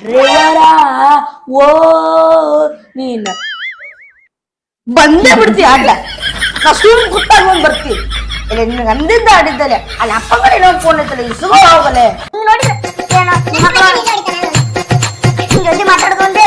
Driver ಓ, ನೀನ. ಬಂದೇ ಬಿಡ್ತಿ ಆಟ. ನಾ ಸುಮ್ ಗೊತ್ತಾಗೊಂಡ್ ಬರ್ತಿ. ಅಂದಿದ್ದ ಆಡಿದ್ದಲೆ. ಅಲ್ಲಿ ಅಪ್ಪ ಕಡೆ ಇನ್ನೊಂದು ಫೋನ್ ಐತಲ್ಲ ಇಸುವ ಹೋಗಲೆ. ನೋಡಿ ಮಾತಾಡ್ಕೊಂಡೆ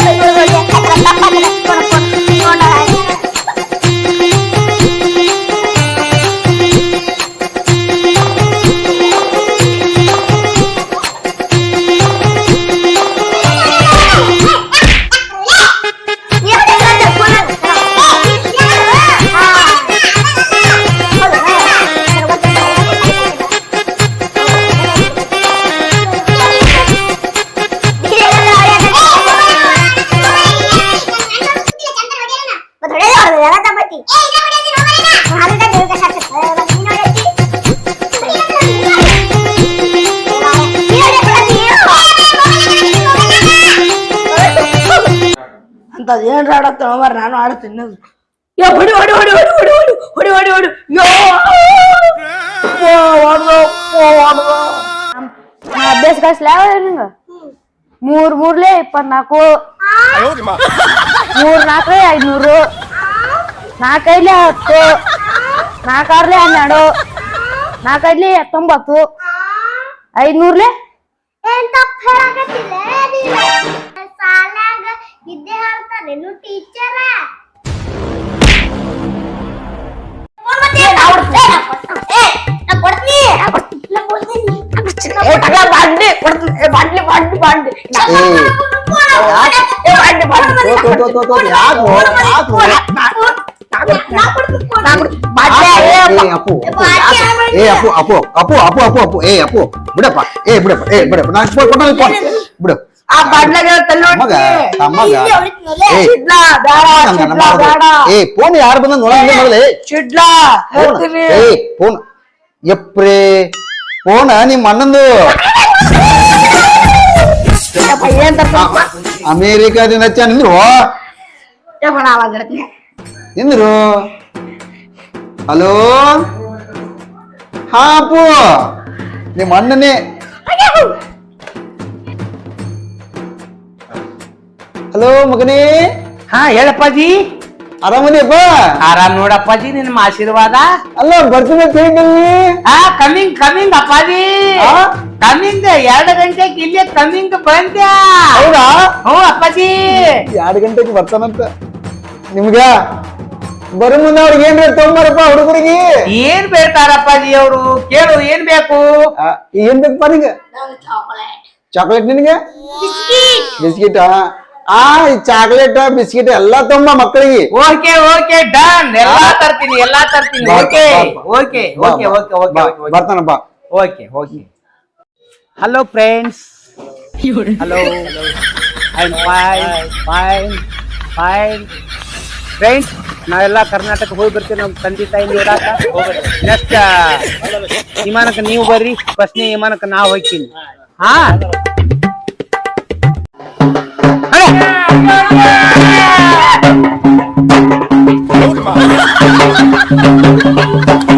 ಆಡತ್ತ ಮಾರ ನಾನು ಆಡ್ತೀನಿ. ಯೋ ಹೊಡಿ ಹೊಡಿ ಹೊಡಿ ಹೊಡಿ ಹೊಡಿ ಹೊಡಿ ಹೊಡಿ ಹೊಡಿ ಹೊಡಿ. ಯೋ. ನಾ ಅಭ್ಯಾಸ ಕಳ್ಸ್ಲ ನಿಂಗ? ಮೂರ್ ಮೂರ್ಲೆ ಇಪ್ಪತ್ನಾಲ್ಕು. ಮೂರ್ ನಾಲ್ಕಲೆ ಐದ್ನೂರು. ನಾಲ್ಕೈದ್ಲೆ ಹತ್ತು. ನಾಲ್ಕಾರ್ಲೆ ಹನ್ನೆರಡು. ನಾಲ್ಕೈದ್ಲೆ ಹತ್ತೊಂಬತ್ತು ಐದ್ನೂರ್ಲೆ? ನಿದ್ದೆ ಹಾಳ್ತಾರೇನು ಟೀಚರ ಏ ಅಪ್ಪು. ಅಪ್ಪು. ಅಪ್ಪು ಅಪ್ಪು. ಅಪ್ಪು ಅಪ್ಪು ಏ ಬಿಡಪ್ಪ. ಏ ಬಿಡಪ್ಪ. ಏ ಬಿಡಪ್ಪ. ನಾನು ఆ బండ్ల ತಮ್ಮಗ ತಮ್ಮಗ ಚಿಡ್ಲಾ ಬೇಡ ಚಿಡ್ಲಾ ಬೇಡ ಏ ಫೋನ್ ಯಾರು ಬಂದ ನೋಡಂಗಿಲ್ಲ ಮೊದಲೇ ಚಿಡ್ಲಾ ಹೇಳ್ತೀನಿ ಏ ಫೋನ್ ಎಪ್ರೇ ಫೋನ್ ನಿಮ್ಮ ಅಣ್ಣಂದು ಅಮೇರಿಕಾದಿಂದ ಹಚ್ಚ ನಿಂದ್ರು ನಿಂದ್ರು ಹಲೋ ಹಾಪು ನಿಮ್ಮ ಅಣ್ಣನೇ ಹಲೋ ಮಗನೇ. ಹಾ ಹೇಳಪ್ಪಾಜಿ. ಅಪ್ಪ ಆರಾಮ್ ನೋಡಪ್ಪಾಜಿ ನಿಮ್ಮ ಆಶೀರ್ವಾದ? ಅಲ್ಲ ಬರ್ತೀನಿ ಅಂತ ಹೇಳಿದ್ದಲ್ಲಿ ಹಾ ಕಮಿಂಗ್ ಕಮಿಂಗ್ ಅಪ್ಪಾಜಿ. ಕಮ್ಮಿಂಗ್ ಕಮಿಂಗ್ ಎರಡು ಗಂಟೆಗೆ ಇಲ್ಲೇ ಕಮಿಂಗ್ ಬಂದ್ಯಾ? ಹೌದಾ? ಹ್ಞೂ ಅಪ್ಪಾಜಿ. ಎರಡು ಗಂಟೆಗೆ ಬರ್ತಾನಂತ. ನಿಮ್ಗ? ಬರೋ ಮುಂದೆ ಅವ್ರಿಗೆ ಏನ್ರಿ ತಗೊಂಬಾರಪ್ಪ ಹುಡುಗರಿಗೆ. ಏನ್ ಬೇಕಾರಪ್ಪಾಜಿ ಅವರು? ಕೇಳು ಏನ್ ಬೇಕು? ಏನ್ ಬೇಕಪ್ಪ ನಿಂಗೆ ಚಾಕ್ಲೇಟ್ ನಿನಗೆ? ಬಿಸ್ಕಿಟ್ ಆ ಚಾಕ್ಲೇಟ್ ಬಿಸ್ಕಿಟ್ ಎಲ್ಲಾ ತುಂಬ ಮಕ್ಕಳಿಗೆ. ಓಕೆ ಓಕೆ ಡನ್ ಎಲ್ಲಾ ತರ್ತೀನಿ ಎಲ್ಲಾ ತರ್ತೀನಿ. Okay. Okay okay okay okay ಬರ್ತಾನಪ್ಪ okay okay hello friends hello I fine fine fine friends ನಾವೆಲ್ಲ ಕರ್ನಾಟಕ ಹೋಗಿ ಬರ್ತೀವಿ. ನಮ್ಮ ತಂದೆ ತಾಯಿ ನೋಡಾಕ ನೆಕ್ಸ್ಟ್ ವಿಮಾನಕ್ಕೆ ನೀವು ಬರ್ರಿ. ಫಸ್ಟ್ನೇ ವಿಮಾನಕ್ಕೆ ನಾವು ಹೋಗ್ತೀನಿ. ಹಾ? Load him.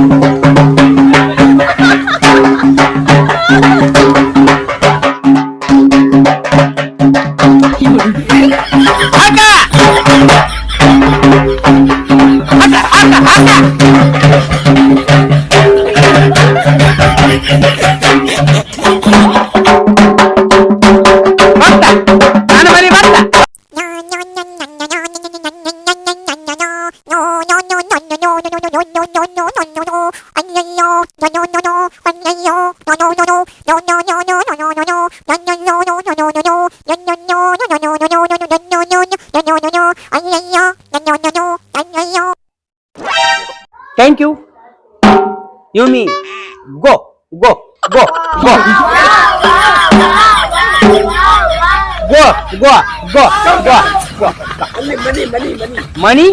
money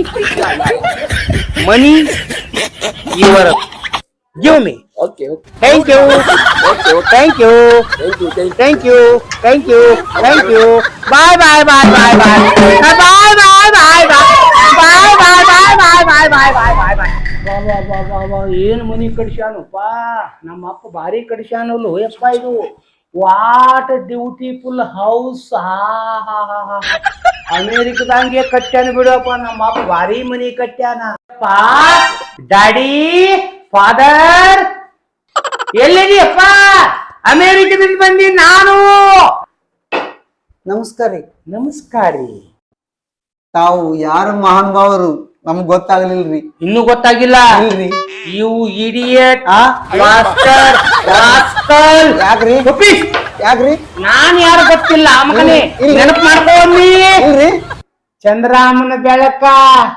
money your give me okay thank you thank you thank you thank you thank you bye bye bye bye bye bye bye bye bye bye bye bye bye bye bye bye bye bye ಏನು ಮನಿ ಕಡಿಸ್ಯಾನಪ್ಪ ನಮ್ಮ ಅಪ್ಪ ಭಾರಿ ಕಡಿಸ್ಯಾನಲ್ಲ ಯಪ್ಪ ಇದು what ಡ್ಯೂಟಿಫುಲ್ house ಅಮೇರಿಕದಂಗೆ ಕಟ್ಟ್ಯಾನ ಬಿಡಪ್ಪ ನಮ್ಮ ಅಪ್ಪ ಭಾರಿ ಮನಿ ಕಟ್ಟ್ಯಾನ. ಡ್ಯಾಡಿ, ಫಾದರ್ ಎಲ್ಲಿದೀಯಪ್ಪ ಅಮೇರಿಕದಿಂದ ಬಂದಿ ನಾನು. ನಮಸ್ಕಾರ ರೀ. ನಮಸ್ಕಾರ ರೀ. ತಾವು ಯಾರ ಮಹಾನುಭಾವರು? ನಮ್ಗ್ ಗೊತ್ತಾಗ್ಲಿಲ್ರಿ. ಇನ್ನು ಗೊತ್ತಾಗಿಲ್ಲ. ಇಲ್ರಿ. ಇವು ಇಡಿಯಟ್ ಆ? ಮಾಸ್ಟರ್ ರಾಸ್ಕಲ್ ಯಾಕ್ರಿ. ಯಾಕ್ರಿ? ನಾನ್ ಯಾರು ಗೊತ್ತಿಲ್ಲ ಮಗನೇ. ಇಲ್ಲ. ನೆನಪು ಮಾಡ್ಕೊಂಡಿ ಇಲ್ರಿ. ಚಂದ್ರಾಮನ ಬೆಳಕ.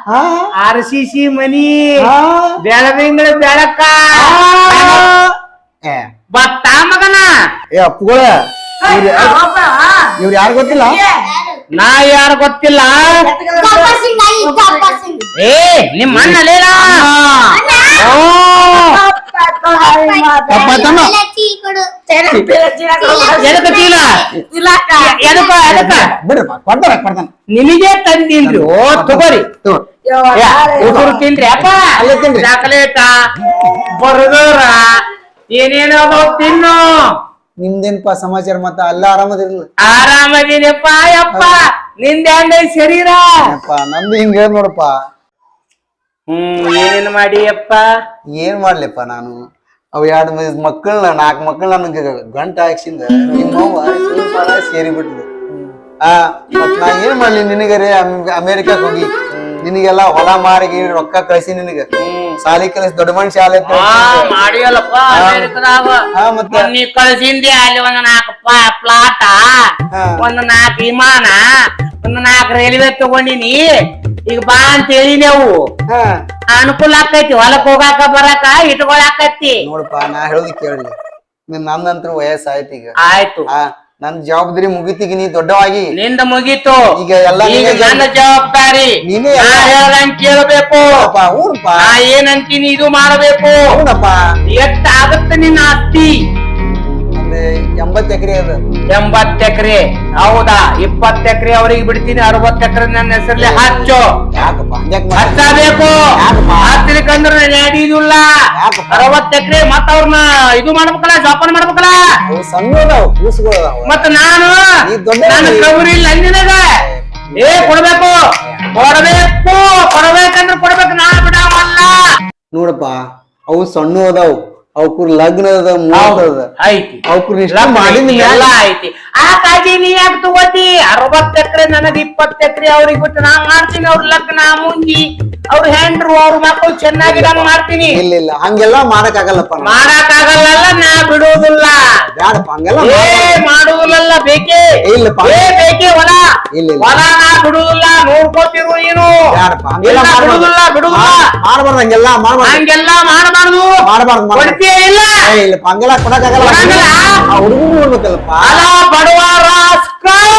ಹಾ ಆರ್ ಸಿ ಸಿ ಮನಿ. ಹಾ. ಬೆಳದಿಂಗಳ ಬೆಳಕ. ಏ, ಬತ್ತ ಮಗನ? ಏ ಅಪ್ಪುಗಳ ಇವ್ರು ಯಾರು ಗೊತ್ತಿಲ್ಲ? ನಾ ಯಾರು ಗೊತ್ತಿಲ್ಲ? ಏ ನಿಮ್ಮ ಅಣ್ಣ ಲೇಲ. ನಿಮಗೆ ತಂದಿನ್ರಿ. ಓ ತಗೋರಿ. ತಗೋ. ಉಸುರು ತಿನ್ರಿ ಅಪ್ಪ. ಚಾಕಲೇಟ ತಿನ್ರಿ. ಚಾಕ್ಲೇಟ. ಬರ್ಗರ ಏನೇನೋ ತಿನ್ನು. ನಿಮ್ದೇನ್ಪಾ ಸಮಾಚಾರ ಮತ್ತ ಅಲ್ಲ ಆರಾಮದಿರ್ಲಿ? ಆರಾಮದಿನಪ್ಪ ಯಪ್ಪ ನಿಂದ ಶರೀರ. ನಂದು ಹಿಂಗ ಹೇಳ್ ನೋಡಪ್ಪ. ಹ್ಮ್ ಏನೇನ್ ಮಾಡಿ ಅಪ್ಪ ಏನ್ ಮಾಡ್ಲಿಪ್ಪ ನಾನು? ಅವ್ ಎರಡು ಮಕ್ಕಳನ್ನ ನಾಲ್ಕು ಮಕ್ಕಳನ್ನ ನನಗೆ ಗಂಟ ಹಾಕ್ಸಿಂದ ಸ್ವಲ್ಪ ಸೇರಿ ಬಿಟ್ಲು ಆ ಮತ್ ನಾ ಏನ್ ಮಾಡ್ಲಿ ನಿನಗರೆ? ಅಮೇರಿಕಾಕ್ ಹೋಗಿ. ನಿನಗೆಲ್ಲ ಹೊಲ ಮಾರಿ ಗೀರಿ ರೊಕ್ಕ ಕಳಿಸಿ ನಿನಗೆ. ಸಾಲಿ ಕಳಿಸಿ ದೊಡ್ಡ ಮನುಷ್ಯ ಶಾಲೆ ಮಾಡಿಯಲ್ಲಪ್ಪ ಮತ್ತೆ? ನೀ ಕಳ್ಸಿಂದಿ ಅಲ್ಲಿ ಒಂದ್ ನಾಲ್ಕು ಪ್ಲಾಟ. ಒಂದ್ ನಾಲ್ಕು ವಿಮಾನ ಒಂದ್ ನಾಲ್ಕು ರೈಲ್ವೆ ತಗೊಂಡಿನಿ. ಈಗ ಬಾ ಅಂತ ಹೇಳಿ ನಾವು ಅನುಕೂಲ ಆಕೈತಿ ಹೊಲಕ್ ಹೋಗಾಕ ಬರಾಕ ಇಟ್ಕೊಳಕತ್ತಿ. ನೋಡಪ್ಪ ನಾ ಹೇಳೋದ್ ಕೇಳಿ ನಂದಂತ್ರ ವಯಸ್ಸಾಯ್ತು ಈಗ. ಆಯ್ತು. ಆ ನನ್ ಜವಾಬ್ದಾರಿ ಮುಗಿತಿಗೆ ನೀ ದೊಡ್ಡವಾಗಿ. ನಿಂದ ಮುಗೀತು. ಈಗ ಎಲ್ಲ ಈಗ ನೀನೇ ನನ್ನ ಜವಾಬ್ದಾರಿ. ನೀನೇ ನಾ ಎಲ್ಲ- ಹೇಳ್ದಂಗ್ ಕೇಳಬೇಕು. ಅಪ್ಪ ಹ್ಞೂನಪ್ಪ ನಾ ಏನಂತೀನಿ ಇದು ಮಾಡಬೇಕು. ಆಗತ್ತೆ ನಿನ್ನ ಆಸ್ತಿ? ಎಂಬತ್ತು ಎಕರೆ ಅದ. ಎಂಬತ್ ಎಕರೆ. ಹೌದಾ? ಇಪ್ಪತ್ ಎಕರೆ ಅವ್ರಿಗೆ ಬಿಡ್ತೀನಿ ಅರವತ್ ಎಕರೆ ನನ್ನ ಹೆಸರಲ್ಲಿ ಹಚ್ಚು. ಯಾಕಪ್ಪ? ಹಂಗ್ಯಾಕ್ ಹಚ್ಚಬೇಕು. ಯಾಕಪ್ಪ? ಹಚ್ಚಲಿಕ್ಕಂದ್ರೆ ನಡೆಯುದಿಲ್ಲ ಯಾಕಪ್ಪ? ಅರವತ್ ಎಕರೆ ಮತ್ತ ಅವ್ರನ್ನ ಇದು ಮಾಡ್ಬೇಕಲ್ಲ ಜೋಪಾನ ಮಾಡ್ಬೇಕಲ್ಲ? ಅವು ಸಣ್ಣ ಅದಾವ ಕೂಸುಗಳು ಅದಾವ ಮತ್ತ ನಾನು ನೀ ದೊಡ್ಡ ನನ್ನ ಹುಡುಗಿ. ಕಬರಿ ಇಲ್ಲ ನಿನಗ. ಏ ಕೊಡ್ಬೇಕು. ಕೊಡ್ಬೇಕು. ಕೊಡ್ಬೇಕಂದ್ರೆ ಕೊಡ್ಬೇಕು. ನಾ ಬಿಡವಲ್ಲ ನೋಡಪ್ಪ ಅವು ಸಣ್ಣ ಅದಾವು. ಅವಕುರ್ ಲಗ್ನ ಅದ ಮುಹೂರ್ತ ಅದ ಐತಿ ಅವಕುರ್ ಐತಿ, ಎಲ್ಲ ಐತಿ ಆ ಕಾಜಿ ನೀ ಯಾಕೆ ತಗೋತಿ? ಅರವತ್ ಎಕರೆ ನನಗ್ ಇಪ್ಪತ್ ಎಕರೆ ಅವ್ರಿಗೆ ಬಿಟ್ಟು ನಾ ಮಾಡ್ತೀನಿ ಅವ್ರ ಲಗ್ನ ಮುಂಜಿ. ಅವ್ರ ಹೆಂಡ್ರು ಅವ್ರ ಮಕ್ಕಳು ಚೆನ್ನಾಗಿ ನಾನು ಮಾಡ್ತೀನಿ. ಇಲ್ಲ ಇಲ್ಲ ಹಂಗೆಲ್ಲ ಮಾಡಕ್ ಆಗಲ್ಲಪ್ಪ ಮಾಡಕ್ ಆಗಲ್ಲ ನಾ ಬಿಡೋದಿಲ್ಲ. ಬ್ಯಾಡಪ್ಪ ಹಂಗೆಲ್ಲ ಏ. ಮಾಡುವುದಿಲ್ಲ ಬೇಕೇ? ಇಲ್ಲ ಬೇಕೇ ಹೊಲ. ಹೊಲ ನಾ ಬಿಡುವುದಿಲ್ಲ ನೋಡ್ಕೋತಿರು ನೀನು. ಹಂಗೆಲ್ಲ ಇಲ್ಲ, ಮಾಡ್ಬಾರ್ದು. ಹಂಗೆಲ್ಲ ಮಾಡ್ಬಾರ್ದು. ಹಂಗೆಲ್ಲ ಮಾಡಬಾರ್ದು. ಮಾಡ್ಬಾರ್ದು. ಕೊಡ್ತೀಯ ಇಲ್ಲ? ಇಲ್ಲಪ್ಪ ಹಂಗೆಲ್ಲ ಕೊಡಕ್ ಆಗಲ್ಲ. ಕೊಡಂಗಿಲ್ಲ? ಆ ಹುಡುಗರು ನೋಡ್ಬೇಕಲ್ಲಪ್ಪ. ಅಲ ಬಡವ ರಾಸ್ಕಲ್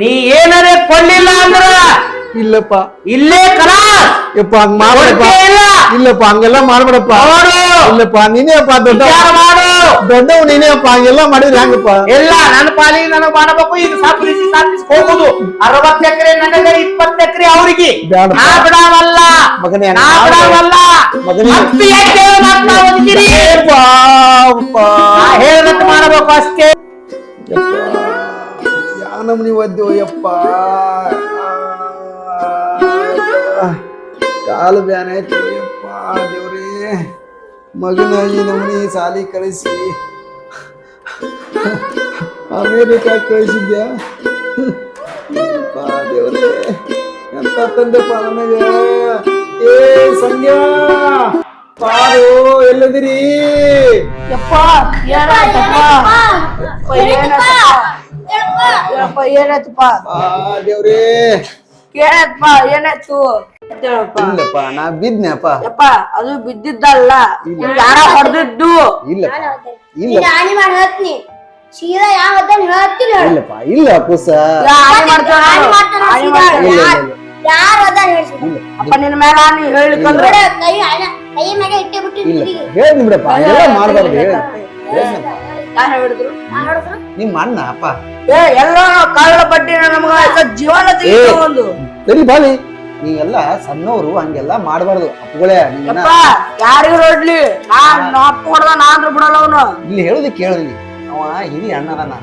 ನೀ ಏನರೇ ಕೊಡ್ಲಿಲ್ಲ ಅಂದ್ರ ಇಲ್ಲಪ್ಪ. ಇಲ್ಲೇ ಕಲಾಸ್ ಯಪ್ಪ ಹಂಗ್ ಮಾಡ್ಬೇಡಪ್ಪ. ಇಲ್ಲ. ಇಲ್ಲಪ್ಪ ಹಂಗೆಲ್ಲ ಮಾಡ್ಬೇಡಪ್ಪ. ಇಲ್ಲಪ್ಪ ನೀನೇಪ್ಪ ದೊಡ್ಡ ದೊಡ್ಡವ್ ನೀನೇಪ್ಪ ಹಂಗೆಲ್ಲ ಮಾಡಿದ್ರೆ ಹಂಗಪ್ಪ? ಎಲ್ಲ ನನ್ನ ಪಾಲಿಗೆ ನನಗ್ ಮಾಡಬೇಕು. ಈಗ ಸಾಧಿಸಿ ಸಾಧಿಸಿ ಹೋಗುದು. ಅರವತ್ತು ಎಕರೆ ನನಗೆ ಇಪ್ಪತ್ ಎಕರೆ ಅವ್ರಿಗೆ. ನಾ ಬಿಡವಲ್ಲ. ಮಗನೇ, ನಾ ಬಿಡವಲ್ಲ. ಮಗನೇ. ಮಾಡಬೇಕು ಅಷ್ಟೇ. ಯಾನಮ್ನಿ ಒದ್ದು ಯಪ್ಪ. ಕಾಲು ಬ್ಯಾನ್ ಆಯ್ತು ಯಪ್ಪ ದೇವ್ರೇ ಮಗನ ಈ ನಮ್ನಿ ಸಾಲಿ ಕಳಿಸಿ. ಅಮೇರಿಕಾ ಕಳಿಸಿದ್ಯಾ? ದೇವ್ರೇ ಎಂತ ತಂದೆ ನನಗೆ ಏ ಸಂಧ್ಯಾ ಪಾರು ಎಲ್ಲದಿರಿ ಯಪ್ಪ ಏನಾಯ್ತಪ್ಪ? ಯಪ್ಪ, ಏನಾಯ್ತಪ್ಪ? ದೇವ್ರೇ ಕೇಳಪ್ಪ ಏನಾಯ್ತು? ಇಲ್ಲಪ್ಪ ನಾ ಬಿದ್ನಪ್ಪ. ಯಪ್ಪ ಅದು ಬಿದ್ದಿದ್ದಲ್ಲ. ಯಾರ ಹೊಡೆದಿದ್ದು. ಇಲ್ಲ ನೀನ್ ಹಾನಿ ಮಾಡಿ ಹೇಳ್ತೀನಿ. ಶೀರಾ ಯಾವ ಅದನ್ನ ಹೇಳ್ತೀನಿ ಹೇಳು. ಇಲ್ಲಪ್ಪ ಇಲ್ಲ ಕುಸ ಮಾಡ್ತಾನ ಮಾಡ್ತಾನ. ಇಲ್ಲ, ಯಾರ್- ಇಲ್ಲ, ಯಾರ್ ಅದನ್ನ ಹೇಳ್ತೀನಿ ಅಪ್ಪ ನಿನ್ನ ಮೇಲೆ ಕೈ ಕೈ ಮೇಲೆ ಇಟ್ಟೆ ಇಲ್ಲ ಬಿಟ್ಟಿದ್ದೀನಿ ಹೇಳಿ ಬಿಡಪ್ಪ ಹಂಗೆಲ್ಲ ಮಾಡ್ಬಾರ್ದು ಹೇಳಿ. ಯಾರು ಹೇಳಿದ್ರು? ನಿಮ್ಮ ಅಣ್ಣ ಅಪ್ಪ. ಏ ಎಲ್ಲ ಕಾಲದ ಬಡ್ಡಿ ನಮಗ ಜೀವನ ತೆಗಿತು ಒಂದು ಸರಿ ಬಾವಿ ನೀವೆಲ್ಲ ಸಣ್ಣವರು ಹಂಗೆಲ್ಲ ಮಾಡಬಾರ್ದು. ಅಪ್ಪಗಳೇ ಯಾರಿಗೂ ನೋಡ್ಲಿ. ನಾನ್ ಅಪ್ಪ ಹೊಡೆದ ನಾನ್ ಬಿಡಲ್ಲ ಅವನು. ಇಲ್ಲಿ ಹೇಳುದು ಕೇಳಲಿ ಅವ ಹಿರಿ ಅಣ್ಣದನ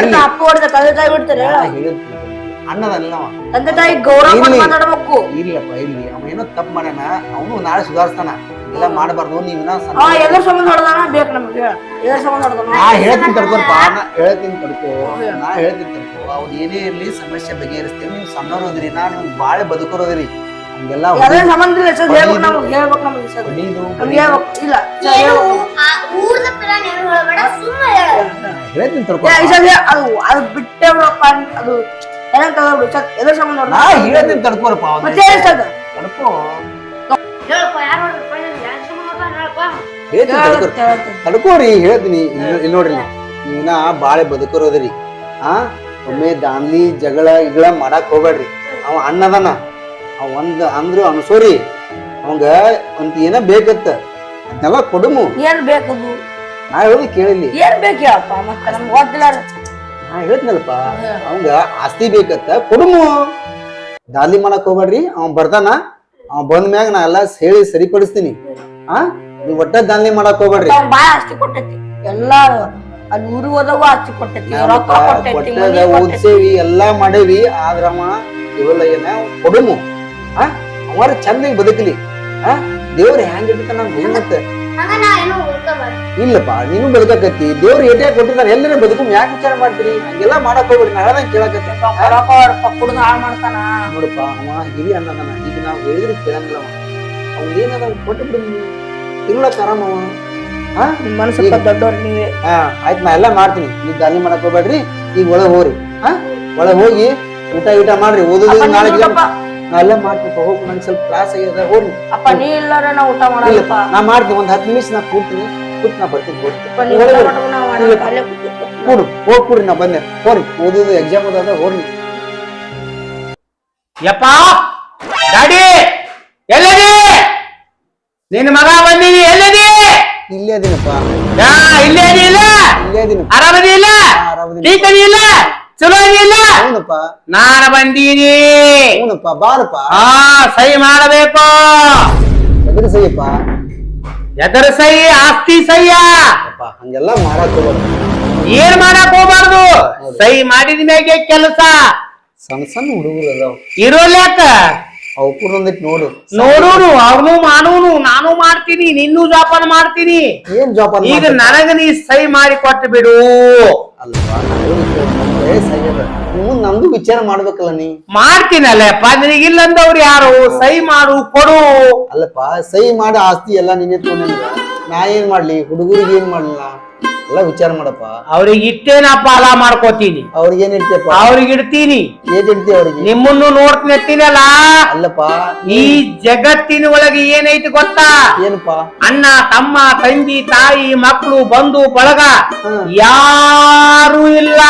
ಅಣ್ಣ. ಅಪ್ಪ ಹೊಡೆದ ತಂದೆ ತಾಯಿ ಬಿಡ್ತಾರೆ. ಅಣ್ಣದಲ್ಲ ಅವ? ತಂದೆ ತಾಯಿ ಗೌರವ. ಮಾತಾಡ್ಬೇಕು. ಇಲ್ಲಪ್ಪ ಇಲ್ಲಿ ಅವ ಏನೋ ತಪ್ಪು ಮಾಡ್ಯಾನ. ಅವನು ನಾಳೆ ಸುಧಾರಿಸ್ತಾನ. ಎಲ್ಲ ಮಾಡಬಾರ್ದು ನೀವಿನ ಆ ಅವ ಸಂಬಂಧ ಹೊಡೆದಾನ? ಬೇಕು ನಮ್ಗೆ. ಎದ್ರ ಸಂಬಂಧ ಹೊಡೆದಾನ? ನಾ ಹೇಳ್ತೀನಿ ತಡ್ಕೊಪ್ಪ ನಾ ಹೇಳ್ತೀನಿ ತಡ್ಕೋ ನಾ ಹೇಳ್ತೀನಿ ತಡ್ಕೋ ಅವ್ರು ಏನೇ ಇರ್ಲಿ ಸಮಸ್ಯೆ ಬಗೆಹರಿಸ್ತೀವಿ. ನೀವು ಸಣ್ಣವ್ರದ್ರಿ ನಾ ನಿಮ್ಗೆ ಬಾಳೆ ಬದುಕರೋದ್ರಿ ಹಂಗೆಲ್ಲ ಎದ್ರ ಸಂಬಂಧ ಇಲ್ಲ ಸರ್. ಹೇಳ್ಬೇಕು ನಮ್ಗೆ ಹೇಳ್ಬೇಕು ನಮಗೆ ಸರ್. ಹೇಳ್ಬೇಕು. ಇಲ್ಲ ಸರ್ ಆ ಊರ್ದ ಹೇಳ್ಬೇಡ ಸುಮ್ಮನೆ ಹೇಳು. ಹೇಳ್ತೀನಿ ತಡ್ಕೋ ಸಲ ಅದು ಅದು ಬಿಟ್ಟೆ ಬಿಡಪ್ಪ ಅದು ಸರ್. ಎದ್ರ ಸಂಬಂಧ ನಾ ಹೇಳ್ತೀನಿ ತಡ್ಕೋರಪ್ಪ ಅವ್ನ ಮತ್ತೆ ಹೇಳಿ ಸರ್. ತಡ್ಕೋ ಹೇಳಪ್ಪ ಯಾರು ತಡ್ಕೋರಿ ಹೇಳ್ತೀನಿ. ಇಲ್ಲಿ ನೋಡ್ರಿ. ನೀವಿನ ಬಾಳೆ ಬದುಕರೋದ್ರಿ. ಆ? ಒಮ್ಮೆ ದಾನ್ಲಿ ಜಗಳ ಇಗಳ ಮಾಡಕ್ ಹೋಗ್ಬೇಡ್ರಿ. ಅವ ಅಣ್ಣದನ ಅವ ಒಂದ್ ಅಂದ್ರು ಅನ್ಸೋರಿ. ಅವಂಗ ಅಂತ ಏನ ಬೇಕತ್ತ. ಅದನ್ನೆಲ್ಲ ಕೊಡುಮು. ಏನ್ ಬೇಕದು ನಾ ಹೇಳಿ ಕೇಳಿಲ್ಲಿ. ಏನ್ ಮತ್ತೆ ನಮ್ಗೆ ನಾ ಹೇಳ್ತೀನಲ್ಪ ಅವಂಗ ಆಸ್ತಿ ಬೇಕತ್ತ ಕೊಡುಮು. ದಾಲಿ ಮಾಡಕ್ ಹೋಗ್ಬೇಡ್ರಿ. ಅವ್ ಬರ್ತಾನ ಅವ್ ಬಂದ ಮ್ಯಾಗ ನಾ ಎಲ್ಲಾ ಹೇಳಿ ಸರಿಪಡಿಸ್ತೀನಿ. ಆ? ನೀವ್ ಒಟ್ಟ ದಾಲಿ ಮಾಡಕ್ ಹೋಗ್ಬೇಡ್ರಿ. ಅವ್ನ್ ಬಾಯ ಆಸ್ತಿ ಕೊಟ್ಟೈತಿ. ಎಲ್ಲಾ ಅಲ್ಲಿ ಊರಿಗೆ ಹೋದಾಗ ಆಸ್ತಿ ಕೊಟ್ಟೈತಿ ರೊಕ್ಕ ಕೊಟ್ಟೈತಿ ಕೊಟ್ಟದ ಮನಿ ಕೊಟ್ಟೈತಿ. ಓದ್ಸೇವಿ ಎಲ್ಲಾ ಮಾಡೇವಿ ಆದ್ರವ ಇವೆಲ್ಲ ಏನ ಕೊಡುಮು. ಆ? ಅವರ ಚಂದಾಗಿ ಬದುಕಲಿ. ಆ? ದೇವ್ರ ಹೆಂಗ್ ಇಟ್ಟಿರ್ತಾನ ನಮ್ಗೆ ಮತ್ತೆ. ಹಂಗ ನಾ ಏನೋ ಉಳ್ಕೋಬಾರ್ದು ಇಲ್ಲಪ್ಪ ನೀನು ಬದುಕಕತ್ತಿ. ದೇವ್ರ ಏಟೇ ಕೊಟ್ಟಿರ್ತಾನೆ ಎಲ್ಲರ ಬದುಕು ಯಾಕೆ ವಿಚಾರ ಮಾಡ್ತೀರಿ? ಹಂಗೆಲ್ಲ ಮಾಡಕ್ ಹೋಗ್ಬೇಡಿ ನಾ ಹೇಳ್ದಂಗ್ ಕೇಳಕತ್ತಿ. ರೊಕ್ಕ ರೊಕ್ಕ ಕುಡ್ದು ಹಾಳು ಮಾಡ್ತಾನ. ನೋಡಪ್ಪ ಅವ ಹಿರಿ ಅನ್ನದನ. ಈಗ ನಾವು ಹೇಳಿದ್ರೆ ಕೇಳಂಗಿಲ್ಲ ಅವ. ಅವ್ನ ಏನದ ಕೊಟ್ಟು ಬಿಡು ನೀವು ತಿನ್ಲಕ್ ಆರಾಮ ಹಾ ನಿಮ್ಮ ಮನಸ್ಸು ಸ್ವಲ್ಪ ದೊಡ್ಡವ್ರು ನೀವೇ. ಹಾ ಆಯ್ತು ನಾ ಎಲ್ಲ ಮಾಡ್ತೀನಿ. ನೀವು ಗಾಲಿ ಮಾಡಕ್ ಹೋಗ್ಬೇಡ್ರಿ ಈಗ ಒಳಗೆ ಹೋಗ್ರಿ. ಹಾ ಒಳಗೆ ಹೋಗಿ ಊಟ ಗೀಟ ಮಾಡ್ರಿ ಓದೋದು ನಾಳೆ ಊಟಪ್ಪ. ನಾ ಎಲ್ಲ ಮಾಡ್ತೀನಿ ಹೋಗಿ ನಂಗೆ ಸ್ವಲ್ಪ ಕ್ಲಾಸ್ ಆಗ್ಯದ ಹೋಗ್ರಿ. ಅಪ್ಪ ನೀ ಇಲ್ಲಾರ ನಾ ಊಟ ಮಾಡಲ್ಲಪ್ಪ. ನಾ ಮಾಡ್ತೀನಿ ಒಂದ್ ಹತ್ತು ನಿಮಿಷ ನಾ ಕೂಡ್ತೀನಿ ಕೂತ್ ನಾ ಬರ್ತೀನಿ ಹೋಗ್ತೀನಿ ಅಪ್ಪ ನೀ ಊಟ ಮಾಡ್ಬೇಕು ನಾ ಮಾಡಲ್ಲ ಅಲ್ಲೇ ಕೂತ್ಕೊ. ಕೂಡು ಹೋಗ್ ಕೂಡ್ರಿ ನಾ ಬಂದೆ. ಹೋಗ್ರಿ ಓದೋದು ಎಕ್ಸಾಮ್ ಅದ ಹೋಗ್ರಿ. ಯಪ್ಪ! ಡ್ಯಾಡಿ! ಎಲ್ಲದಿ? ನಿನ್ನ ಮಗ ಬಂದಿನಿ ಎಲ್ಲದಿ ಇಲ್ಲೇ ಅದೀನಪ್ಪ ಯಾ ಇಲ್ಲೇ ಅದಿ ಇಲ್ಲ ಇಲ್ಲೇ ಅದೀನಿ ಆರಾಮದಿ ಇಲ್ಲ? ಆರಾಮದಿ ಇಲ್ಲ? ಚಲೋ ಅದಿ ಇಲ್ಲ? ಹೌನಪ್ಪ ನಾನ ಬಂದೀನಿ. ಹೌನಪ್ಪ ಬಾರಪ್ಪ. ಸಹಿ ಮಾಡಬೇಕು. ಎದುರು ಸಹಿಪ್ಪ ಎದರ ಸಹಿ ಆಸ್ತಿ ಸಹಿಯ. ಹಂಗೆಲ್ಲ ಮಾಡಕ್ ಏನ್ ಮಾಡಕ್ ಹೋಗ್ಬಾರ್ದು? ಸಹಿ ಮಾಡಿದ ಮ್ಯಾಗೆ ಕೆಲಸ. ಸಣ್ಣ ಸಣ್ಣ ಹುಡುಗರು ಅದಾವ. ಇರೋಲ್ಯಾಕ? ಅವಕ್ಕೂ ಒಂದಿಟ್ಟು ನೋಡು. ನೋಡೋರು ಅವ್ರನ್ನೂ ನಾನು ಮಾಡ್ತೀನಿ ನಿನ್ನೂ ಜೋಪಾನ ಮಾಡ್ತೀನಿ. ಏನ್ ಜೋಪಾನ ಈಗ? ನನಗ ನೀ ಸೈ ಮಾಡಿ ಕೊಟ್ಟು ಬಿಡು. ಅಲ್ವಾ? ವಯಸ್ಸಾಗ್ಯದ ನಮ್ದು ವಿಚಾರ ಮಾಡ್ಬೇಕಲ್ಲ ನೀ? ಮಾಡ್ತೀನಲ್ಲಪ್ಪ ನಿನಗೆ ಇಲ್ಲಂದವ್ರು ಯಾರು? ಸೈ ಮಾಡು ಕೊಡು. ಅಲ್ಲಪ್ಪ ಸಹಿ ಮಾಡಿ ಆಸ್ತಿ ಎಲ್ಲ ನಿನ್ನೆ ತಗೊಂಡ ನಾ ಏನ್ ಮಾಡ್ಲಿ? ಹುಡುಗರಿಗೆ ಏನ್ ಮಾಡ್ಲಿಲ್ಲ? ಎಲ್ಲ ವಿಚಾರ ಮಾಡಪ್ಪ. ಅವ್ರಿಗೆ ಇಟ್ಟೇನಪ್ಪ ಅಲ ಮಾಡ್ಕೋತೀನಿ. ಅವ್ರಿಗೆ ಏನ್ ಇಡ್ತೀಯಪ್ಪ? ಅವ್ರಿಗೆ ಇಡ್ತೀನಿ. ಏನ್ ಅವ್ರಿಗೆ? ನಿಮ್ಮನ್ನು ನೋಡ್ತಿನಲ್ಲ ಅಲ್ಲಪ್ಪ. ಈ ಜಗತ್ತಿನ ಒಳಗೆ ಏನೈತಿ ಗೊತ್ತಾ? ಏನಪ್ಪ? ಅಣ್ಣ ತಮ್ಮ ತಂಗಿ ತಾಯಿ ಮಕ್ಕಳು ಬಂಧು ಬಳಗ. ಯಾರು ಇಲ್ಲ.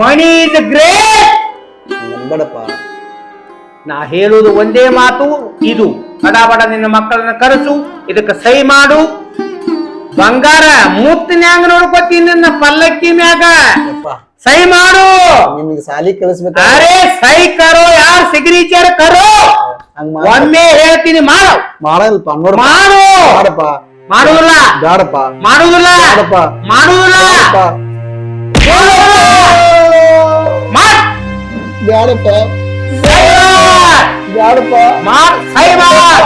ಮಣಿ ಇಸ್ ಗ್ರೇಟ್. ನಂಬಡಪ್ಪ ನಾ ಹೇಳುವುದು ಒಂದೇ ಮಾತು ಇದು. ಬಡ ಬಡ ನಿನ್ನ ಮಕ್ಕಳನ್ನ ಕರೆಸು ಇದಕ್ಕೆ ಸಹಿ ಮಾಡು. ಬಂಗಾರ ಮುತ್ತಿನ್ಯಾಂಗ ನೋಡ್ಕೋತೀನಿ ನಿನ್ನ ಪಲ್ಲಕ್ಕಿ ಮ್ಯಾಗ. ಯಪ್ಪ. ಸಹಿ ಮಾಡು. ನಿಮ್ಗೆ ಸಾಲಿ ಕಳಿಸ್ಬೇಕ. ಅರೆ ಸಹಿ ಕರೋ ಯಾರ್ ಸಿಗ್ನೇಚರ್ ಕರೋ? ಹಂಗ ಮಾಡ. ಒಮ್ಮೆ ಹೇಳ್ತೀನಿ ಮಾಡು. ಮಾಡಲ್ಪ ನೋಡ ಮಾಡು. ಮಾಡಪ್ಪ. ಮಾಡುದಿಲ್ಲ ಬ್ಯಾಡಪ್ಪ ಮಾಡುದಿಲ್ಲ ಮಾಡಪ್ಪ ಮಾಡುದಿಲ್ಲ ಬ್ಯಾಡಪ್ಪ ಮಾಡ್. ಬ್ಯಾಡಪ್ಪ ಸಹಿ ಮಾಡ್. ಬ್ಯಾಡಪ್ಪ ಮಾಡ್. ಸಹಿ ಮಾಡ್.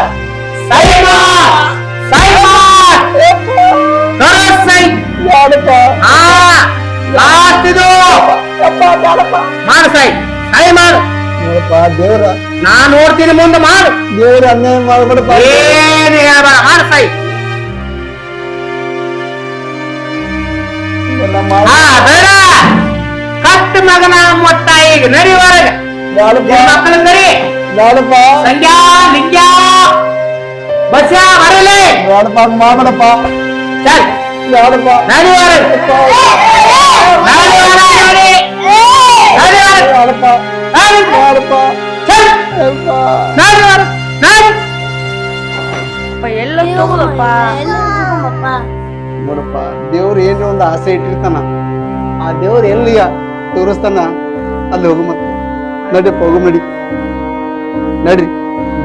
ಸಹಿ ಮಾಡ್. ಸಹಿ ಮಾಡ್ ಲಾಸ್ಟ್ ಇದು ಮಾಡು. ನೋಡಪ್ಪ ದೇವ್ರ. ನಾ ನೋಡ್ತೀನಿ ಮುಂದೆ ಮಾಡು. ದೇವ್ರ ಅನ್ಯಾಯ ಮಾಡ್ಬಿಡಪ್ಪ. ಏನು ಹೇಳ್ಬೇಡ ಮಾಡು ಸಹಿ ಎಲ್ಲ ಮಾಡ. ಹಾ ಬೇಡ. ಕಟ್ ಮಗನ ಮೊತ್ತ ಈಗ ನಡಿ ಹೊರಗೆ. ಮಕ್ಕಳ ನಡಿ. ಸಂಗ್ಯಾ ಲಿಂಗ್ಯಾ ಬಸ್ಯಾ ಬರಲಿ. ಬ್ಯಾಡಪ್ಪ ಹಂಗ ಮಾಡ್ಬೇಡಪ್ಪ ಚಲ್ ಬ್ಯಾಡಪ್ಪ ನಡಿ ಹೊರಗೆ ನಡಿ ಹೊರಗೆ ನಡಿ ನಡಿ ಹೊರಗೆ ಬ್ಯಾಡಪ್ಪ ನಡಿ ಬ್ಯಾಡಪ್ಪ ಚಲ್ ಯಪ್ಪ. ನಡಿ ಹೊರಗೆ ನಡಿ ಅಪ್ಪ ಎಲ್ಲ ತಗೋದಪ್ಪ ಎಲ್ಲ ತಗೊಂಬಪ್ಪ ನೋಡಪ್ಪ ದೇವ್ರು ಏನ್ರ ಒಂದು ಆಸೆ ಇಟ್ಟಿರ್ತಾನ ಆ ದೇವ್ರು ಎಲ್ಲಿಯ ತೋರಿಸ್ತಾನ ಅಲ್ಲಿ ಹೋಗು ಮತ್ತೆ ನಡಿಯಪ್ಪ ಹೋಗು ನಡಿ ನಡ್ರಿ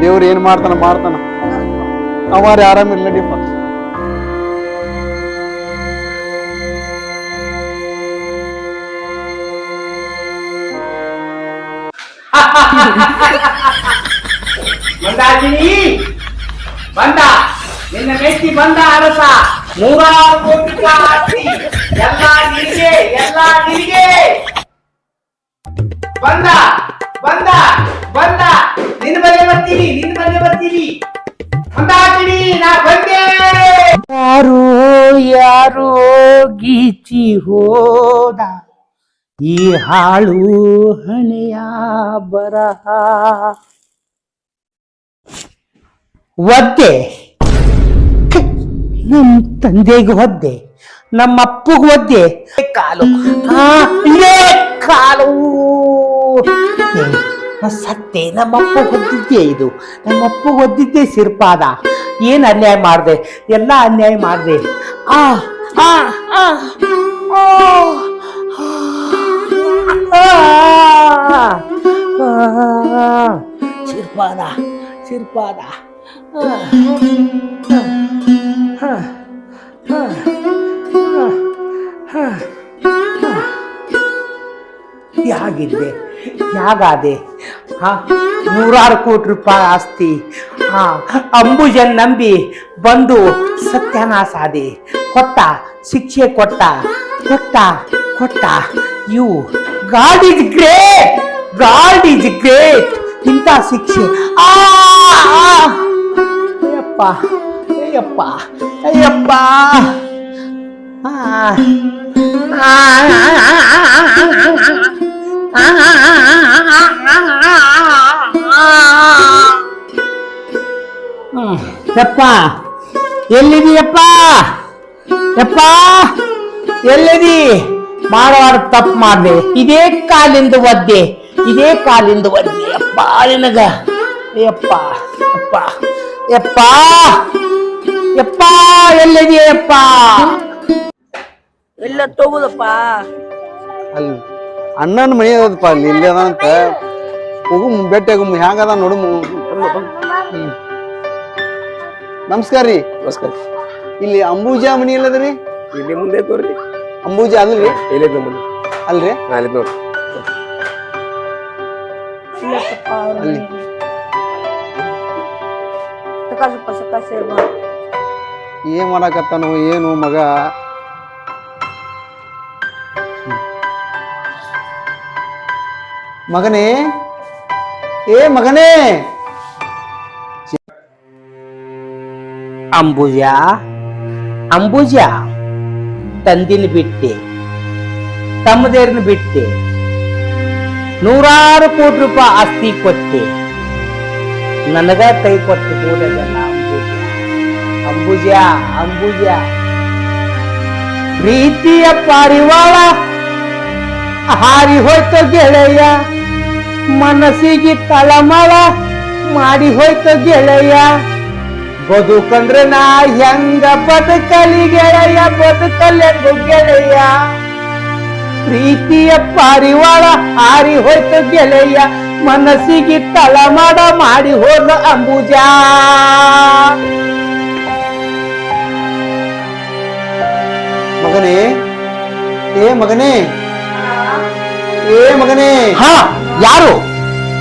ದೇವ್ರು ಏನ್ ಮಾಡ್ತಾನ ಮಾಡ್ತಾನ ಅವಾರ ಆರಾಮಿಲ್ಲ ನಡಿಯಪ್ಪ ಮಂದಾಕಿನಿ ಬಂದ. ನಿನ್ನ ಮೆಚ್ಚಿ ಬಂದ ಅರಸ. ನೂರಾರು ಕೋಟಿ ಆಸ್ತಿ. ಎಲ್ಲ ನಿನಗೆ ಎಲ್ಲ ನಿನಗೆ. ಬಂದ ಬಂದ ಬಂದ. ನಿನ್ನ ಮನೆ ಬರ್ತೀನಿ, ನಿನ್ನ ಮನೆ ಬರ್ತೀನಿ. ಮಂದಾಕಿನಿ ನಾ ಬಂದೆ. ಯಾರು ಯಾರು, ಗೀಚಿ ಹೋದ. ಈ ಹಾಳು ಹಣೆಯ ಬರಹ. ಒದ್ದೆ. ನಮ್ ತಂದೆಗೆ ಒದ್ದೆ. ನಮ್ಮ ಅಪ್ಪಗೆ ಒದ್ದೆ ಕಾಲು. ಕಾಲು. ಸತ್ತೆ. ನಮ್ಮ ಅಪ್ಪ ಒದ್ದಿದ್ದೆ ಇದು? ನಮ್ಮ ಅಪ್ಪ ಒದ್ದಿದ್ದೆ ಸಿರ್ಪಾದ ಏನ್ ಅನ್ಯಾಯ ಮಾಡ್ದೆ? ಎಲ್ಲ ಅನ್ಯಾಯ ಮಾಡ್ದೆ. ಆ ಆ, ಆ, ಆ, ಶಿರ್ಪಾದ. ಆ, ಆ, ಆ, ಆ, ಆ, ಆ. ಯಾಗಿದ್ದೆ? ಯಾಗಾದೆ? ಹಾ. ನೂರಾರು ಕೋಟಿ ರೂಪಾಯಿ ಆಸ್ತಿ. ಹಾ. ಅಂಬುಜನ್ ನಂಬಿ ಬಂದು ಸತ್ಯನಾಸಾದೆ ಕೊಟ್ಟ ಶಿಕ್ಷೆ ಕೊಟ್ಟ ಕೊಟ್ಟ ಕೊಟ್ಟ. You god is great! God is great ಇಂಥ ಶಿಕ್ಷೆ ಆ ಆ. ಅಯ್ಯಪ್ಪ ಅಯ್ಯಪ್ಪ ಅಯ್ಯಪ್ಪ ಆ ಯಪ್ಪ ಎಲ್ಲಿದೀಯಪ್ಪ ಯಪ್ಪ ಎಲ್ಲಿದಿ ಮಾಡುವಾರ ತಪ್ಪು ಮಾಡ್ದೆ ಇದೇ ಕಾಲಿಂದ ಒದ್ದೆ ಇದೇ ಕಾಲಿಂದ ಒದ್ದೆ ಅಪ್ಪ ನಿನಗ. ಯಪ್ಪ ಅಪ್ಪ ಯಪ್ಪ. ಯಪ್ಪ ಎಲ್ಲಿದೆಯಪ್ಪ ಎಲ್ಲ ತಗೋದಪ್ಪ. ಅಲ್ಲಿ ಅಣ್ಣನ ಮನೆ ಅದಪ್ಪ ಅಲ್ಲಿ ಇಲ್ಲಿ ಅದಂತ ಹೋಗು ಬೆಟ್ಟ ಹೋಗು ಹ್ಯಾಂಗದ ನೋಡು. ನಮಸ್ಕಾರ ರೀ. ನಮಸ್ಕಾರ. ಇಲ್ಲಿ ಅಂಬೂಜಾ ಮನಿ ಇಲ್ಲದ್ರಿ ಇಲ್ಲಿ ಮುಂದೆ ತೋರಿ ಅಂಬೂಜಾ ಅಲ್ರಿ? ಮುಂದೆ. ಅಲ್ರಿ? ನಾಲಿದ್ ನೋಡಿ ಅಲ್ಲಿ. ಏನ್ ಮಾಡಕತ್ತಾನೋ ಏನು ಮಗ ಮಗನೇ ಏ ಮಗನೇ ಅಂಬುಜ ಅಂಬುಜ ತಂದಿನ ಬಿಟ್ಟೆ ತಮ್ಮದೇರ್ನ ಬಿಟ್ಟೆ ನೂರಾರು ಕೋಟಿ ರೂಪಾಯಿ ಆಸ್ತಿ ಕೊಟ್ಟೆ ನನಗ ಕೈ ಕೊಟ್ಟು ಹೋದಲ್ಲ ಅಂಬುಜ. ಅಂಬುಜ ಪ್ರೀತಿಯ ಪಾರಿವಾಳ, ಹಾರಿ ಹೋಯ್ತು ಗೆಳೆಯ, ಮನಸ್ಸಿಗೆ ತಳಮಳ ಮಾಡಿ ಹೋಯ್ತು ಗೆಳೆಯ. ಬದುಕಂದ್ರೆ ನಾ ಹೆಂಗ ಬದುಕಲಿ ಗೆಳೆಯ ಬದುಕಲೆಂದು ಗೆಳೆಯ. ಪ್ರೀತಿಯ ಪಾರಿವಾಳ ಹಾರಿ ಹೋಯ್ತು ಗೆಳೆಯ. ಮನಸ್ಸಿಗೆ ತಳಮಾಡ ಮಾಡಿ ಹೋದ ಅಂಬುಜ. ಮಗನೇ ಏ ಮಗನೇ ಏ ಮಗನೇ. ಹಾ ಯಾರು?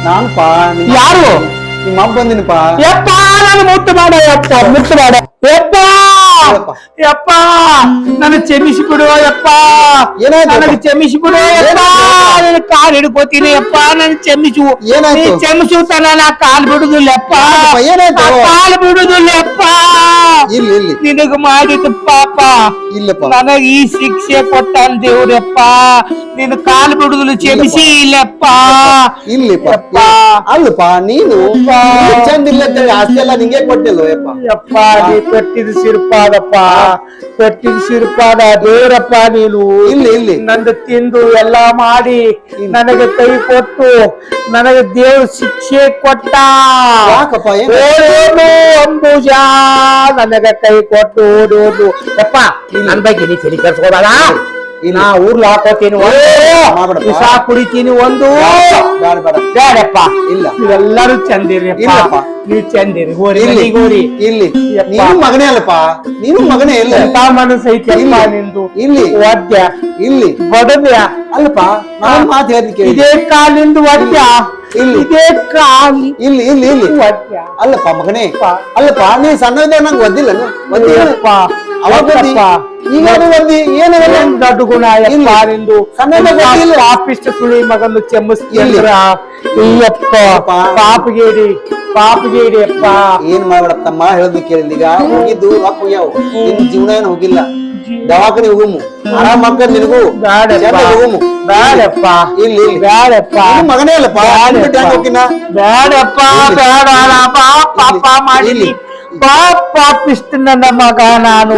ನಾನು ಪಾ ಯಾರು? ನಿಮ್ಮ ಅಪ್ಪ ಬಂದಿನಪ್ಪ ಯಪ್ಪ ನಾನು ಮುಟ್ಟು ಮಾಡ ಯಪ್ಪ ಮುಟ್ಟು ಮಾಡ. ಯಪ್ಪ. ಯಪ್ಪ ನನ್ನ ಕ್ಷಮಿಸಿ ಬಿಡು ಯಪ್ಪ. ಏನಾಯ್ತು ನನಗೆ ಯಪ್ಪ? ಕ್ಷಮಿಸಿ ಬಿಡು ಯಪ್ಪ. ನನ್ನ ಕಾಲ್ ಹಿಡ್ಕೋತೀನಿ ಯಪ್ಪ ನನ್ ಕ್ಷಮಿಸು. ಏನಾಯ್ತು? ನೀ ಕ್ಷಮಿಸು ತನ ನಾ ಕಾಲ್ ಬಿಡುದಿಲ್ಲ ಯಪ್ಪ. ಯಾಕಪ್ಪ? ಏನಾಯ್ತು? ನಾ ಕಾಲ್ ಬಿಡುದಿಲ್ಲ ಯಪ್ಪ. ಇಲ್ಲಿ ಇಲ್ಲಿ. ನಿನಗ ಮಾಡಿದ ಪಾಪ. ಇಲ್ಲಪ್ಪ. ನನಗ ಈ ಶಿಕ್ಷೆ ಕೊಟ್ಟಾನ ದೇವ್ರಪ್ಪ ನಿನ್ನ ಕಾಲ್ ಬಿಡುದಿಲ್ಲ ಕ್ಷಮಿಸಿ ಇಲ್ಲಪ್ಪ ಇಲ್ಲಿಪ್ಪ. ಯಪ್ಪ. ಅಲ್ಲಪ್ಪ ನೀನು ನೀನು ಚಂದ ಇಲ್ಲ ಅಂತೇಳಿ ಆಸ್ತಿ ಎಲ್ಲ ನಿಂಗೆ ಕೊಟ್ಟಿಲ್ವ ಯಪ್ಪ? ಯಪ್ಪ ನೀ ಕೊಟ್ಟಿದ ಸಿರ್ಪಾದಪ್ಪ ಕೊಟ್ಟಿನ ದೇವರಪ್ಪ ನೀನು. ಇಲ್ಲಿ ಇಲ್ಲಿ. ನಂದು ತಿಂದು ಎಲ್ಲಾ ಮಾಡಿ ನನಗೆ ಕೈ ಕೊಟ್ಟು ನನಗೆ ದೇವ್ರ ಶಿಕ್ಷೆ ಕೊಟ್ಟ. ಅಂಬುಜ ನನಗೆ ಕೈ ಕೊಟ್ಟು ಓಡೋದು ಅಪ್ಪ ನನ್ ಬಗ್ಗೆ ನೀ ಸರಿ ಕೆಡ್ಸ್ಕೊಬೇಡ ನಾ ಊರ್ಲ ಹಾಕೋತೀನಿ. ವಿಷ ಕುಡಿತೀನಿ ಒಂದು? ಬೇಡ ಬೇಡ. ಬೇಡಪ್ಪ. ಇಲ್ಲ. ನೀವೆಲ್ಲರೂ ಚಂದಿರಿಪ್ಪ ಇಲ್ಲಪ್ಪ. ನೀವು ಚಂದಿರಿ ಹೋರಿ ಇಲ್ಲಿ ಹೋರಿ. ಇಲ್ಲಿ. ನೀನು ಮಗನೇ ಅಲ್ಲಪ್ಪ. ನೀನು ಮಗನೇ ಇಲ್ಲ. ಎಂತ ಮನಸ್ಸು ಇಲ್ಲಿ. ನಿಂದು? ಇಲ್ಲಿ. ಒದ್ಯ ಇಲ್ಲಿ. ಬಡದ್ಯ ಅಲ್ಲಪ್ಪ ನಾನು ಮಾತು ಹೇಳ್ತೀನಿ ಕೇಳಿ ಇದೇ ಕಾಲಿಂದ ಒದ್ಯ ಇಲ್ಲಿ. ಇದೇ ಕಾಲ್. ಇಲ್ಲಿ ಇಲ್ಲಿ ಇಲ್ಲಿ. ಒದ್ಯ ಅಲ್ಲಪ್ಪ ಮಗನೇ. ಅಲ್ಲಪ್ಪ ನೀ ಸಣ್ಣದಾಗ ನಂಗೆ ಒದ್ದಿಲ್ಲ? ಒದ್ದಿಲ್ಲ ಅಪ್ಪ ಅಪ್ಪ. ದೊಡ್ಡ ಗುಣ. ನಿಂದು. ಪಾಪಿಷ್ಟ ಸುಳಿ ಮಗನ್ನು ಚೆಮ್ಮಿಸ್ತೀಯಂದ್ರ ಇಲ್ಲಿ. ಅಯ್ಯಪ್ಪ ಅಪ್ಪ. ಪಾಪಗೇಡಿ ಪಾಪಗೇಡಿ ಅಪ್ಪ. ಏನ್ ಮಾಡ್ಬೇಡ ತಮ್ಮ ಹೇಳದ್ ಈಗ ಹೋಗಿದ್ದು ರೊಕ್ಕ ಹೋಗ್ಯಾವ. ನಿನ್ ಜೀವನ ಏನು ಹೋಗಿಲ್ಲ. ದವಾಖಾನೆ ಹೋಗುಮು. ಆರಾಮ್ ಮಕ್ಕಳು ನಿನಗೂ. ಹೋಗುಮು. ಬ್ಯಾಡಪ್ಪ. ಇಲ್ಲಿ ಬ್ಯಾಡಪ್ಪ. ಮಗನೇ ಅಲ್ಲಪ್ಪ. ಬ್ಯಾಡಪ್ಪ. ಬ್ಯಾಡ ಮಾಡಿ ಪಾಪ. ಮಾಡಿನಿ ಪಾಪ ಪಾಪಿಷ್ಟ ನನ್ನ ಮಗ ನಾನು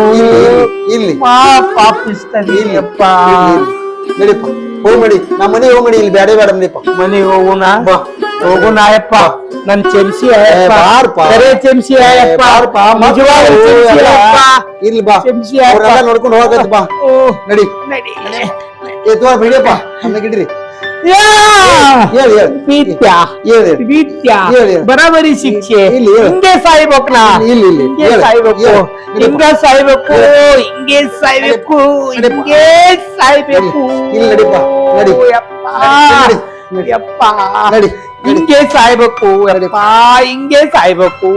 ಇಲ್ಲಿ ಬಾ ಪಾಪ ಪಾಪಿಷ್ಟ ಇಲ್ಲಿ. ನೀನಪ್ಪ ನಡಿಪ್ಪ ಹೋಗ್ ನಡಿ ನಮ್ಮ ಮನೆ ಹೋಗ್ ನಡಿ ಇಲ್ಲಿ ಬೇಡ ಬೇಡ ನಡಿಪ್ಪ. ಮನೆ ಹೋಗೋಣ ಬಾ. ಹೋಗುಣ ಅಯ್ಯಪ್ಪ? ನನ್ ಚೆಮ್ಸಿ ಆಯಪ್ಪ ಅಯ್ಯಪ್ಪ. ಬರೇ ಚೆಮ್ಸಿ ಅಯ್ಯಪ್ಪ. ನಿಜವಾದ ಚೆಮ್ಸಿ. ಅಯ್ಯಪ್ಪ. ಇಲ್ಲಿ ಬಾ. ಚೆಮ್ಸಿ ಅಯ್ಯಪ್ಪ. ನೋಡ್ಕೊಂಡು ಹೋಗಕ್ಕೆ ಬಾ. ನಡಿ. ನಡಿ. ಬಿಡಿಯಪ್ಪ ಅನ್ನ ಗಿಡ್ರಿ ಯಾ! ಹೇಳಿ ಹೇಳಿ ಬೀತ್ಯ ಹೇಳಿ ಹೇಳಿ. ಬೀತ್ಯ ಹೇಳಿ. ಬರಾಬರಿ ಶಿಕ್ಷೆ ಇಲ್ಲಿ ಹೇಳು. ಹಿಂಗೆ ಸಾಯ್ಬೇಕು ನಾ ಇಲ್ಲಿ, ಇಲ್ಲಿ. ಹಿಂಗೆ ಹೇಳು. ಸಾಯ್ಬೇಕು ಹೇಳು. ಹಿಂಗ ಸಾಯ್ಬೇಕು ಹಿಂಗೆ ಸಾಯ್ಬೇಕು ಹಿಂಗೆ ಸಾಯ್ಬೇಕು ಇಲ್ಲಿ ನಡಿಪ್ಪ, ನಡಿ. ಯಪ್ಪ ನಡಿ, ನಡಿ. ಯಪ್ಪ ನಡಿ, ನಡಿ. ಹಿಂಗೆ ಸಾಯ್ಬೇಕು ಯಪ್ಪ ಹಿಂಗೆ ಸಾಯ್ಬೇಕು